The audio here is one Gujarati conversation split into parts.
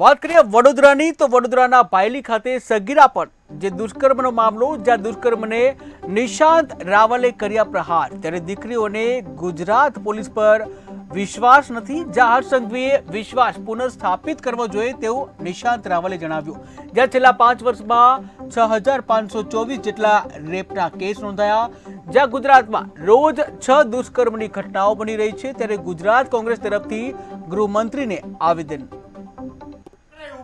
વાત કરીએ વડોદરાની, તો વડોદરાના પાયલી ખાતે સગીરા પર જે દુષ્કર્મનો મામલો, જ્યાં દુષ્કર્મને નિશાંત રાવલે કર્યા પ્રહાર. ત્યારે દીકરીઓને ગુજરાત પોલીસ પર વિશ્વાસ નથી, જ્યાં હર્ષ સંઘવીએ વિશ્વાસ પુનઃસ્થાપિત કરવો જોઈએ તેવું નિશાંત રાવલે જણાવ્યું. જ્યાં છેલ્લા પાંચ વર્ષમાં છ હજાર પાંચસો ચોવીસ જેટલા રેપના કેસ નોંધાયા, જ્યાં ગુજરાતમાં રોજ છ દુષ્કર્મની ઘટનાઓ બની રહી છે, ત્યારે ગુજરાત કોંગ્રેસ તરફથી ગૃહમંત્રીને આવેદન.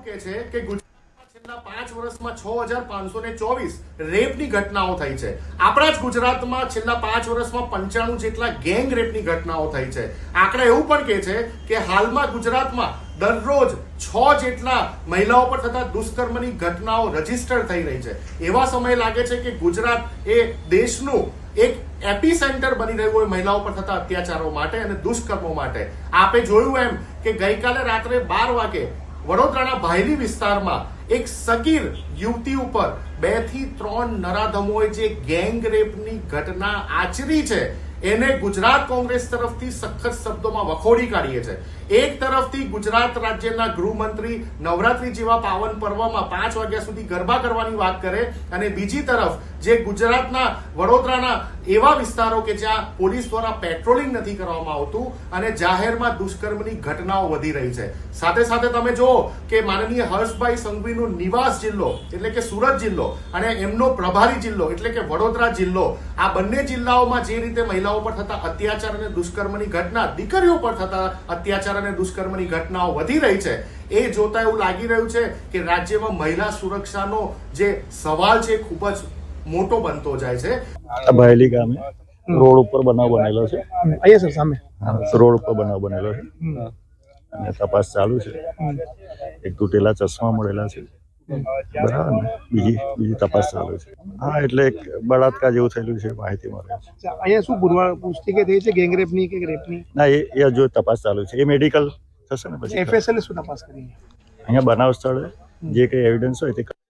કે છે કે ગુજરાતમાં છેલ્લા પાંચ વર્ષમાં છ હજાર પાંચસો ને ચોવીસ રેપની ઘટનાઓ થઈ છે. આપણા જ ગુજરાતમાં છેલ્લા પાંચ વર્ષમાં પંચાણું જેટલા ગેંગ રેપની ઘટનાઓ થઈ છે. આંકડા એવું પણ કે છે કે હાલમાં ગુજરાતમાં દરરોજ છ જેટલા મહિલાઓ પર થતા દુષ્કર્મની ઘટનાઓ રજિસ્ટર થઈ રહી છે. એવા સમય લાગે છે કે ગુજરાત એ દેશનું એક એપી સેન્ટર બની રહ્યું હોય મહિલાઓ પર થતા અત્યાચારો માટે અને દુષ્કર્મો માટે. આપે જોયું એમ કે ગઈકાલે રાત્રે બાર વાગે વડોદરાના ભાયલી વિસ્તારમાં એક સગીર યુવતી ઉપર બેથી ત્રણ નરાધમોએ જે ગેંગ રેપની ઘટના આચરી છે, એને ગુજરાત કોંગ્રેસ તરફથી સખત શબ્દોમાં વખોડી કાઢીએ છે. એક તરફથી ગુજરાત રાજ્યના ગૃહમંત્રી નવરાત્રી જેવા પાવન પર્વમાં પાંચ વાગ્યા સુધી ગરબા કરવાની વાત કરે અને બીજી તરફ જે ગુજરાતના વડોદરાના એવા વિસ્તારો કે જ્યાં પોલીસ દ્વારા પેટ્રોલિંગ નથી કરવામાં આવતું અને જાહેરમાં દુષ્કર્મની ઘટનાઓ વધી રહી છે. સાથે સાથે તમે જુઓ કે માનનીય હર્ષભાઈ સંઘવીનો નિવાસ જિલ્લો એટલે કે સુરત જિલ્લો અને એમનો પ્રભારી જિલ્લો એટલે કે વડોદરા જિલ્લો, આ બંને જિલ્લાઓમાં જે રીતે મહિલાઓ પર થતા અત્યાચાર અને દુષ્કર્મની ઘટના, દીકરીઓ પર થતા અત્યાચાર અને દુષ્કર્મની ઘટનાઓ વધી રહી છે. એ જોતા એવું લાગી રહ્યું છે કે રાજ્યમાં મહિલા સુરક્ષાનો જે સવાલ છે ખૂબ જ મોટો બનતો જાય છે. ભાયલી ગામે રોડ ઉપર બનાવ બનેલો છે. અહીંયા સર સામે. રોડ ઉપર બનાવ બનેલો છે. અને તપાસ ચાલુ છે. એક તૂટેલા ચશ્મા મળેલા છે. બરાબર ને? બીજી બીજી તપાસ ચાલુ છે. હા એટલે એક બળાત્કાર જેવું થયેલું છે માહિતી મળે છે. અહીંયા શું પુરવા પુષ્ટિ કે થઈ છે ગેંગરેપની કે રેપની? ના એ એ હજુ તપાસ ચાલુ છે. એ મેડિકલ થશે ને પછી? એફએસએલ શું તપાસ કરી? અહીંયા બનાવ સ્થળે જે કંઈ એવિડન્સ હોય તે